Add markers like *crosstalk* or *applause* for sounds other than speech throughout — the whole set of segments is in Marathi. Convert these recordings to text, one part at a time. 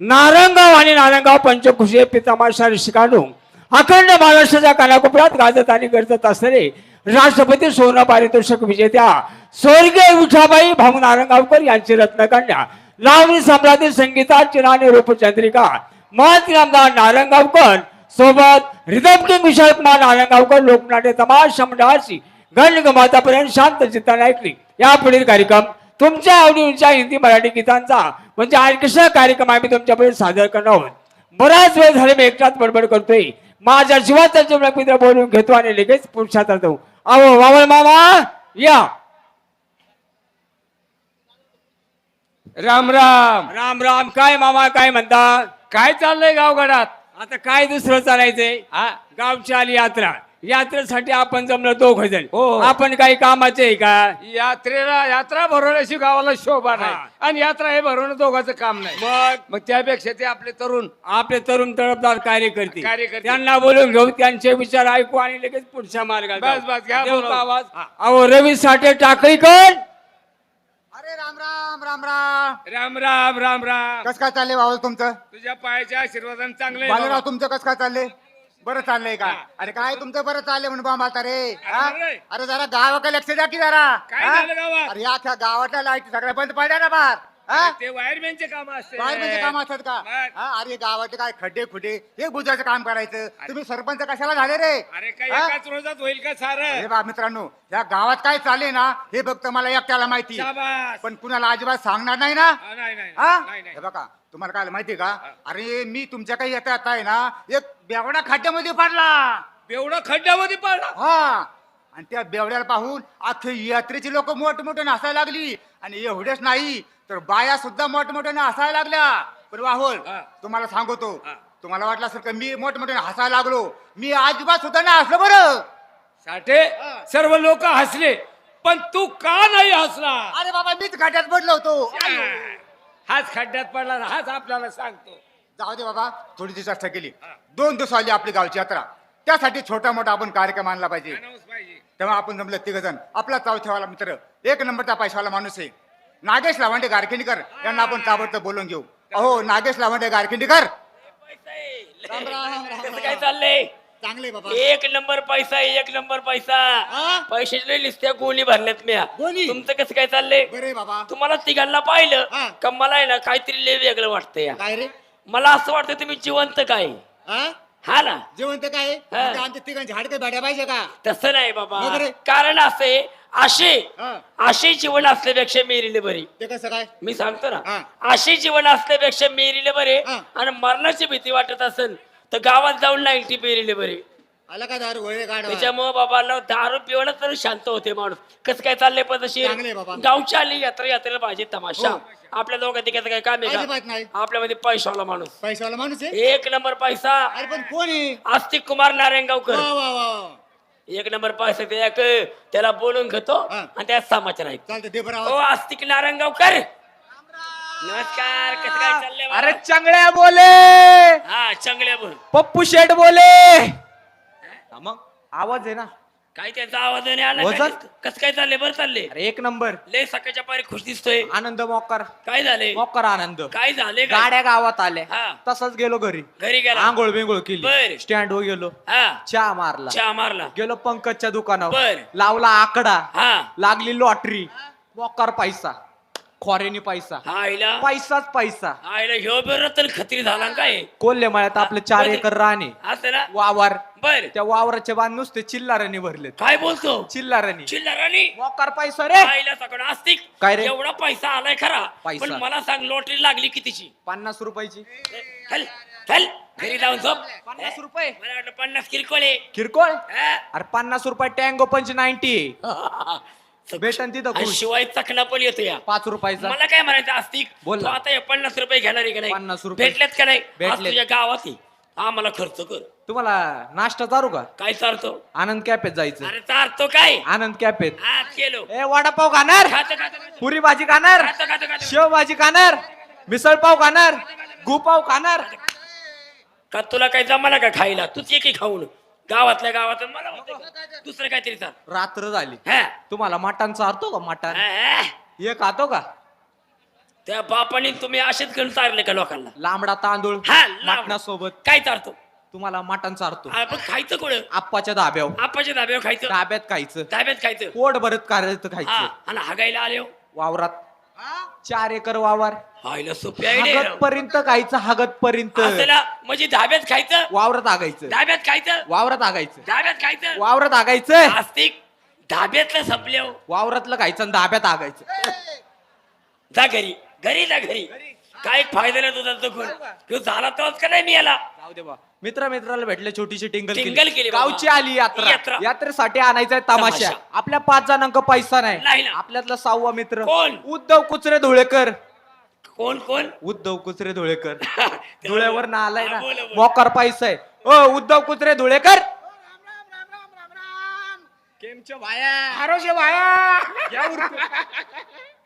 नारंगाव आणि नारंगाव पंचकुशी पितामाशा शिकाणू अखंड महाराष्ट्राच्या कानाकोपऱ्यात गाजत आणि गरजत असणारे राष्ट्रपती सोनं पारितोषिक विजेत्या स्वर्गीय विठाबाई भाऊ नारंगावकर यांची रत्नकन्या लावणी सम्राटी संगीता चिराणी रूपचंद्रिका महंत आमदार नारंगावकर सोबत रिदम किंग विशाल कुमार नारंगावकर लोकनाट्य तमाशा मंडळाची गणगमातापर्यंत शांत चित्ताने ऐकली या पुढील कार्यक्रम तुमच्या आवडीच्या हिंदी मराठी गीतांचा म्हणजे आणखीचा कार्यक्रम आम्ही तुमच्यापर्यंत सादर करणार आहोत? बराच वेळ झाले मी एकटाच बडबड करतोय. माझ्या जीवाचा जीवनक मित्र बोलून घेतो आणि लगेच पुरुषात जातो अहो वावळ मामा या. राम राम. राम राम. काय मामा काय म्हणता? काय चाललंय गावगडात आता काय दुसरं चालायचंय? हा गावची आली यात्रा. यात्रेसाठी आपण जमलो दोघ जण. हो. आपण काही कामाचे आहे का? यात्रेला यात्रा भरवण्याशी गावाला शोभा नाही. हा. आणि यात्रा हे भरवणं दोघांचं काम नाही. मग? मग त्यापेक्षा ते आपले तरुण. आपले तरुण तळपदार कार्यकर्ते. कार्यकर्ते. त्यांना बोलून घेऊ त्यांचे विचार ऐकू आणि लगेच पुढच्या मार्गात बस, जाऊ. बस, घ्या देऊ बोलावून. का आवाज. हा. अहो रवी साठे टाकळीकर. अरे राम राम राम राम. राम राम राम राम. कस काय चाललंय भाऊ तुमचं? तुझ्या पायाच्या आशीर्वादाने चांगले बालराव तुमचं कस काय चाललंय? बरं चाललंय का. अरे काय तुमचं बरं चाललंय म्हणून बा म्हाता रे? बरं. अरे जरा गावाकडे लक्ष द्या की जरा काय हा? झालं गावात? अरे या गावातल्या लाइट सगळ्या बंद पडल्या ना बाहेर हा? ते वायरमॅनचे काम असते म्हणजे काम असतात का. हा? अरे गावातले काय खड्डे खुड्डे हे बुजाचं काम करायचं तुम्ही सरपंच कशाला झाले रे अरे काय हा? एकाच रोजात होईल का सार बा मित्रांनो या गावात काय चालले ना हे फक्त मला एकट्याला माहिती शाबास पण कुणाला अजिबात सांगणार नाही ना हा, नाही नाही हा? नाही नाही हे बघा तुम्हाला काय माहितीये का? अरे मी तुमच्या काही येता येता आहे ना एक बेवडा खड्ड्यामध्ये पडला. एवढं खड्ड्यामध्ये पडला? हा. आणि त्या बेवड्याला पाहून अख्खी यात्रेची लोक मोठमोठे हसायला लागली. आणि एवढेच नाही तर बाया सुद्धा मोठमोठ्याने हसायला लागल्या. पण वाहोल. तुम्हाला सांगतो. तुम्हाला वाटलं असेल का मी मोठमोठ्याने हसायला लागलो? मी अजिबात सुद्धा नाही हसलो बरं. साठे सर्व लोक हसले पण तू का नाही हसला? अरे बाबा मीच खड्ड्यात पडलो होतो. हाच खड्ड्यात पडला ना हाच आपल्याला सांगतो. जाऊ दे बाबा थोडी चर्चा केली. दोन दिवस आली आपली गावची यात्रा. त्यासाठी छोटा मोठा आपण कार्यक्रम आणला पाहिजे. अनाऊन्स पाहिजे. तेव्हा आपण जमलं तिघ जण आपला चौथ्यावाला मित्र. एक नंबरचा पैशावाला माणूस आहे. नागेश लावांडे गारखेंडीकर. यांना आपण ताबडतोब बोलून घेऊ. अहो नागेश लावांडे गारखेंडीकर. राम राम, राम कसं काय चाललंय? चांगले बाबा एक नंबर पैसा एक नंबर पैसा हा? पैशाच्या लिस्त्या गोणी भरल्यात म्या? तुमचं कसं काय चाललंय बरे बाबा तुम्हाला तिघांना पाहिलं हा. का मला आहे ना काहीतरी लय वेगळं वाटतंय काय रे मला असं वाटतं तुम्ही जिवंत काय हा? हा ना जेवण ते काय हा. म्हणजे आमच्या तिघांची हाडके भाड्या पाहिजे का तसं नाही बाबा रे? कारण असे असे हा. असे जीवन असल्यापेक्षा मेरीले बरी ते कसं काय मी सांगतो हा. ना असे जीवन असल्यापेक्षा मेरीले बरे हा. आणि मरणाची भीती वाटत असेल तर गावात जाऊन नाईन्टी पेरीले बरे. आला का दारू गाड त्याच्यामुळे बाबांना दारू पिवणं तरी शांत होते माणूस. कसं काय चाललंय पद्धतशीर चांगलंय बाबा. गावच्या आली यात्रा यात्रेला पाहिजे तमाशा. हो. आपल्या दोघं तिघाचं काय काम आहे अजिबात नाही. का आपल्यामध्ये पैशावाला माणूस. पैशावाला माणूस आहे? एक नंबर पैसा. अरे पण कोण आहे? आस्तिक कुमार नारायणगावकर. वा वा वा एक नंबर पैसा ते एक त्याला बोलून घेतो हा. आणि त्यात समाचार आहेत चालतं दे बरं ओ. आस्तिक नारायणगावकर! नमस्कार कसं काय चाललंय बाबा? अरे चांगल्या बोले. हा चांगल्या बोल. पप्पू शेठ बोले. मग? आवाज आहे ना? काय त्याचा आवाज नाही आला? वजन? कसं काय चाललंय? बरं चाललंय? अरे एक नंबर. लय सकाळच्या पारी खुश दिसतोय. आनंद मोकर. काय झाले मोकर आनंद. काय झाले काय? गाड्या गावात आल्या. हा. तसंच गेलो घरी. घरी गेला? आंघोळ बिंघोळ बर. केली स्टँड वर गेलो. हा. चहा मारला. चहा मारला. गेलो पंकजच्या दुकानावर. बर. लावला आकडा. हा. लागली लॉटरी. मोकार पैसा. खोऱ्यानी पैसा. आईला? पैसाच पैसा. आईला ह्यो बी रतन खत्री झाला ना काय? कोल्हे मळ्यात आपले चार एकर राणे. असं ना? वावर. बर. त्या वावराचे बांध नुसते चिल्लाराने भरलेत. काय बोलतो? चिल्लाराने. चिल्लरानी? मोकार पैसा रे. आईला सगळं आस्तिक. काय रे? एवढा पैसा आलाय खरा. पैसा. पण मला सांग लॉटरी लागली कितीची? पन्नास रुपयाची. चल चल. घरी जाऊन झोप. पन्नास रुपये. मला वाटलं पन्नास किरकोळ आहे. किरकोळ? अरे पन्नास रुपये टँगो पंच नाईन्टी. *laughs* भेटन तिथं आणि खुश शिवाय चकना पण येतो या. पाच रुपयाचा. मला काय म्हणायचं आस्तिक बोल तू. आता हे पन्नास रुपये घेणार आहे का नाही? 50 रुपये. भेटलेत का नाही? आज भेटलेत. तुझ्या गावात ये. आम्हाला खर्च कर. तुम्हाला नाश्ता चारू का? काय चालतो? आनंद कॅफेत जायचं. अरे चालतो काय? आनंद कॅफेत. आज केलो. ए वडापाव खाणार? खातो खातो खातो. पुरी भाजी खाणार? खातो खातो खातो शेव भाजी खाणार? मिसळ पाव खाणार? गुपाव खाणार? का तुला काय जमाला का खायला? तूच एक खाऊन. गावातल्या गावात मला म्हणतो का? दुसरं काहीतरी चाल. रात्र झाली. हा. तुम्हाला मटण चारतो का मटण? हा, हे. खातो का? त्या बापाने तुम्ही असेच घेऊन चालले का लोकांना? लांबडा तांदूळ हा लांब. मटणासोबत. काय चालतो तुम्हाला मटण चारतो. आपण खायचं कुठं? आप्पाच्या धाब्यावर. आपाच्या धाब्यावर खायचं? धाब्यात खायचं. धाब्यात खायचं? पोट भरत करायचं हा. खायचं. आणि हागायला आले हो. वावरात चार एकर वावर. हायला सोपी आयडिया हगत पर्यंत खायचं हगत पर्यंत असला म्हणजे धाब्यात खायचं? वावरात आगायचं. धाब्यात खायचं? वावरात आगायचं. धाब्यात खायचं? वावरात आगायचं. नास्तिक धाब्यातलं संपले हो वावरातलं खायचं आणि धाब्यात आगायचं. जा घरी. घरी जा घरी. काय फायदा नाही तुझा दुखून तू झाला तोच का नाही मी याला? जाऊ दे बा मित्र मित्राला भेटले छोटीशी टिंगल टिंगल केली बाबा. गावची आली यात्रा. यात्रा. यात्रेसाठी आणायचा तमाशा. तमाशा. आपल्या पाच जणांक पैसा नाही. नाही ना. आपल्यातला सहावा मित्र. कोण? उद्धव कुचरे धुळेकर. कोण कोण? उद्धव कुचरे धुळेकर. धुळ्यावर ना आलाय ना. हा, बोला, बोला. मोकर पैसा आहे. ओ उद्धव कुचरे धुळेकर.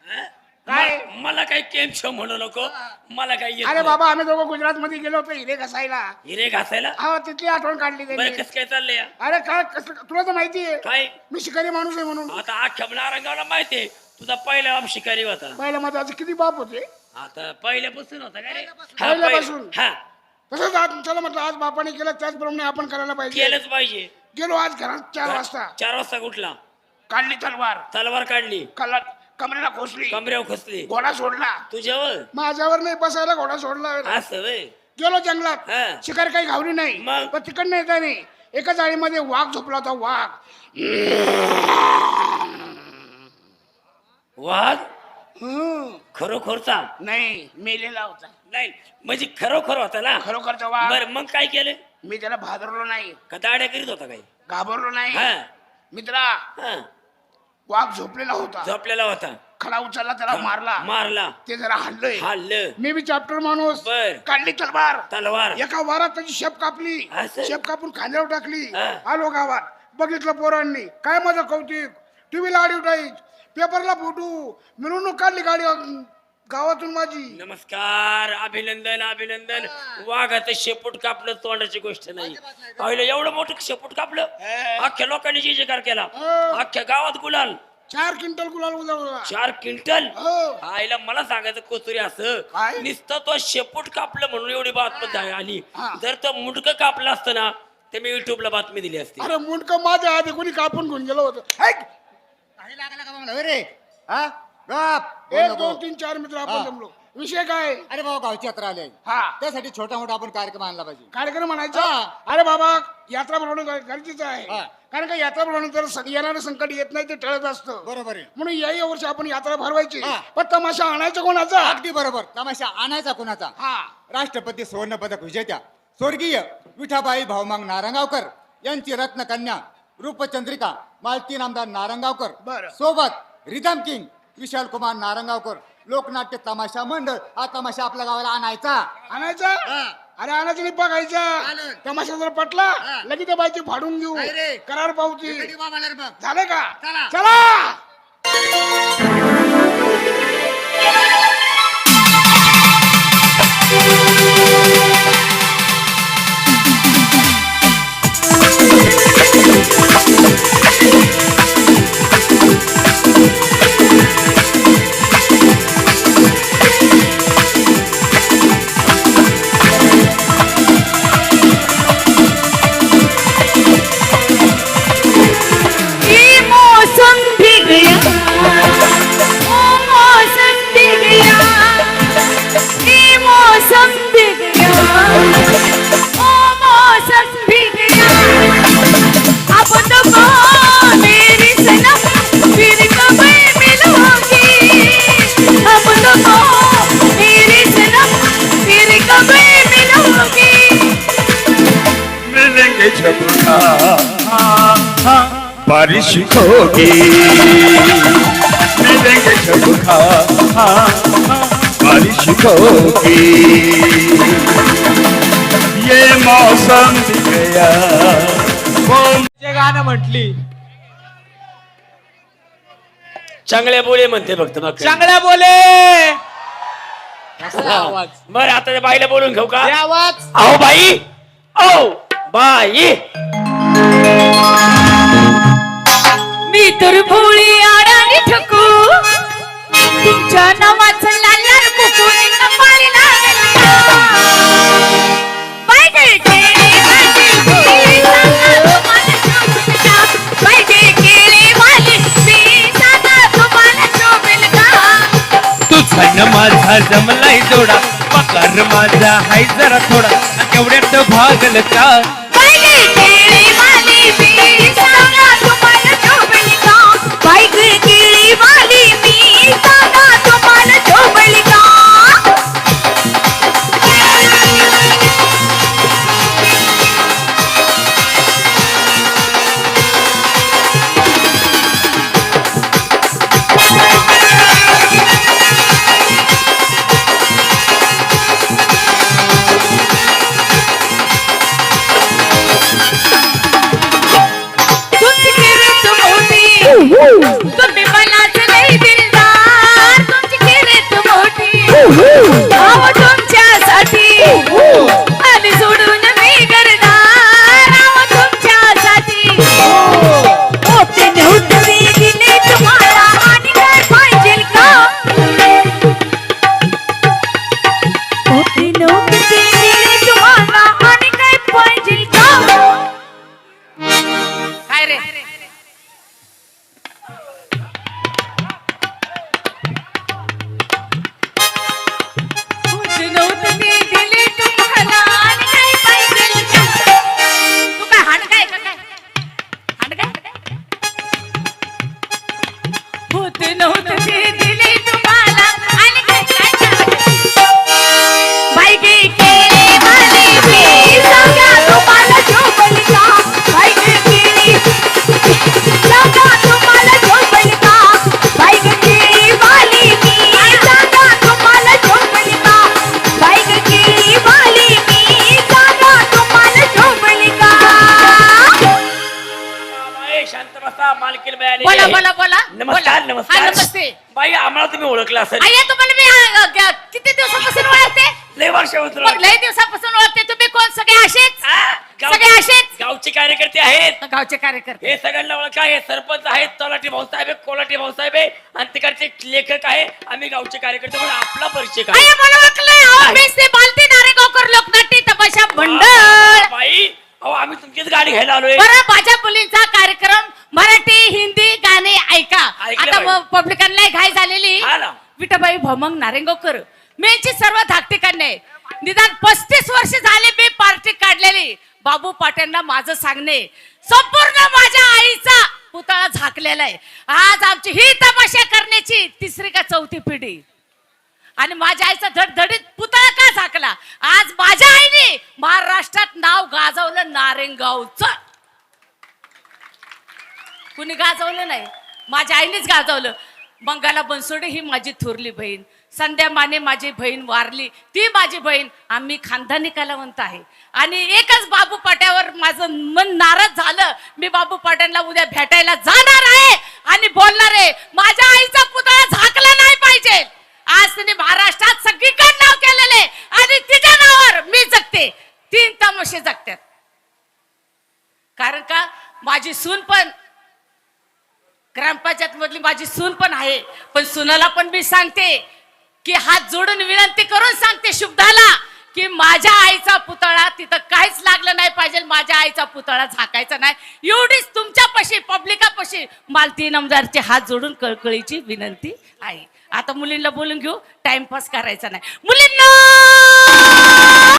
*laughs* काय? मला काही केम छो म्हणू नको. मला काही येत अरे नाही. बाबा आम्ही दोघं गुजरात मध्ये गेलो होतो हिरे घसायला. हिरे घासायला? हा तिथली आठवण काढली बरं त्यांनी कस काय चाललंय? अरे काय कसं तुला तर माहिती आहे. काय? मी शिकारी माणूस आहे म्हणून. आता अख्ख्या नारंगावला माहितीये तुझा पहिला बाप शिकारी होता. पहिल्या माझे किती बाप होते? आता पहिल्यापासून होता का रे? हा, पहिल्यापासून? पहिलं. हा. तसंच आज चला म्हटलं आज बापाने केलं त्याचप्रमाणे आपण करायला पाहिजे. केलंच पाहिजे. गेलो आज घरात चार वाजता. चार वाजता कुठला? काढली तलवार. तलवार काढली. कल्ला कमरेला खोसली. कमऱ्यावर खसली. घोडा सोडला. तुझ्यावर? माझ्यावर नाही बसायला घोडा सोडला. असं व्हय. गेलो जंगलात. हा. शिकार काही घावली नाही. मग? पण तिकडनं येता नाही. एका जाळीमध्ये वाघ झोपला होता वाघ. वाघ? हम्म. खरोखरचा? नाही मेलेला होता. नाही म्हणजे खरोखर होता ना? खरोखरचा वाघ. बर मग काय केलं? मी त्याला भादरलो नाही. का दाड्या करीत होता काय? घाबरलो नाही. हा. मित्रा हा. वाघ झोपलेला होता. झोपलेला होता. खडा उचलला त्याला मारला. मारला. ते जरा हल्लय हाल मी बी चॅप्टर माणूस. बर. काढली तलवार. तलवार. एका वारात त्याची शेप कापली. असं? शेप कापून खांद्यावर टाकली. हा. आलो गावात. बघितलं पोरांनी. काय माझं कौतिक? टीव्हीला ऍडव्हर्टाईज पेपरला फोटो. मिरवणूक काढली गाडी गावातून माझी. नमस्कार अभिनंदन अभिनंदन. वाघाचं शेपूट कापलं तोंडाची गोष्ट नाही. पाहिलं एवढं मोठं शेपूट कापलं? अख्ख्या लोकांनी जे जेकार केला. हो. अख्ख्या गावात गुलाल. चार क्विंटल गुलाल उजवला चार क्विंटल? हो. आईला मला सांगायचं कोचुरी असं. काय? नुसतं तो शेपूट कापलं म्हणून एवढी बातमी झाली- आली. हा. जर तो मुंडक कापलं असतं ना ते मी युट्यूबला बातमी दिली असती. अरे मुंडक माझ्या आधी कोणी कापून घेऊन गेलो होतं! काही लागला का रे हा? बोल एक. दोन तीन चार मित्र हा. आपण जमलो विषय काय अरे बाबा गावची यात्रा आली आहे. हा त्यासाठी छोटा मोठा आपण कार्यक्रम आणला पाहिजे कार्यक्रम म्हणायचा हा. अरे बाबा यात्रा भरवणं गर- गरजेचं आहे हा. कारण का यात्रा भरवणं जर येणारं संकट येत नाही ते टळत असतं बरोबर आहे म्हणून याही वर्षी आपण यात्रा भरवायची हा. पण तमाशा आणायचा कोणाचा अगदी बरोबर तमाशा आणायचा कोणाचा हा राष्ट्रपती सुवर्ण पदक विजेत्या स्वर्गीय विठाबाई भाऊमांग नारंगावकर यांची रत्नकन्या रूपचंद्रिका मालती नामदार नारंगावकर बरं. सोबत रिदम किंग विशाल कुमार नारंगावकर लोकनाट्य तमाशा मंडळ हा तमाशा आपल्या गावाला आणायचा आणायचा हा. अरे आणायचं नाही बघायचा. तमाशा जर पटला. लगेच त्या बाईची फाडून घेऊ नाही रे. करार पावती कधी मामाला रे मग? झालं का चला. चला बारिश होगी। मिलेंगे जब हाँ, बारिश होगी। ये मौसम गया। गाणं म्हटली. चांगल्या बोले म्हणते फक्त मग चांगला बोले. आवाज बरं आता त्या बाईला बोलून घेऊ का? हे आवाज. अहो बाई. O by. मी तर भोळी आडानी ठकू. तुमच्या नावाचं लाल कुकुरी कपाळी माझा जमलाय जोडा पगार माझा हाय जरा थोडा केवढ्यात भागल का तुम्ही ओळखला असेल. अय्या तुम्हाला मी अ, ग- किती दिवसापासून *laughs* ओळखते? लय वर्ष मग लय दिवसापासून ओळखते. तुम्ही कोण? सगळे असेच? गाव- सगळे असेच? गावचे कार्यकर्ते आहेत. गावचे कार्यकर्ते. हे सगळ्यांना ओळखा. हे सरपंच आहेत तलाठी भाऊसाहेब आहे कोलाटी भाऊसाहेब आहे आणि तिकडचे लेखक आहे. आम्ही गावचे कार्यकर्ते म्हणून आपला परिचय काय अय्या मला ओळखलंय. अहो, मी ते बालती नारेगावकर लोकनाट्य तमाशा मंडळ. बाई अहो आम्ही तुमचीच गाडी घ्यायला आलोय. बरं माझ्या मुलींचा कार्यक्रम मराठी हिंदी गाणे ऐका. ऐकलं आता पाहिजे. पब्लिकांना घाई झालेली. हा ना. विठाबाई भोमंग नारेंगावकर मेची सर्व धाकटे कन्या निदान पस्तीस वर्ष झाले मी पार्टी काढलेली. बाबू पाट्यांना माझं सांगणे. संपूर्ण माझ्या आईचा पुतळा झाकलेला आहे आज आमची ही तमाशा करण्याची तिसरी का चौथी पिढी. आणि माझ्या आईचा धडधडीत पुतळा का झाकला? आज माझ्या आईने महाराष्ट्रात नाव गाजवलं नारेंगावचं. कुणी गाजवलं नाही? माझ्या आईनेच गाजवलं. मंगाला बनसोडे ही माझी थोरली बहीण. संध्या माने माझी बहीण वारली. ती माझी बहीण. आम्ही खानदानी कलावंत आहे. आणि एकच बाबू पाट्यावर माझं मन नाराज झालं. मी बाबू पाट्यांना उद्या भेटायला जाणार आहे आणि बोलणार आहे माझ्या आईचा पुतळा झाकला नाही पाहिजे. आज तिने महाराष्ट्रात सगळीकडे नाव केलेले आणि तिच्या नावावर मी जगते. तीन तमाशे जगतात कारण का? माझी सून पण ग्रामपंचायत मधली माझी सून पण आहे. पण सुनाला पण मी सांगते की हात जोडून विनंती करून सांगते शुभदाला. की माझ्या आईचा पुतळा तिथं काहीच लागलं नाही पाहिजे माझ्या आईचा पुतळा झाकायचा नाही. एवढीच तुमच्यापाशी पब्लिकापाशी मालती नमदारचे हात जोडून कळकळीची विनंती आहे. आता मुलींना बोलून घेऊ टाइमपास करायचा नाही. मुलींना!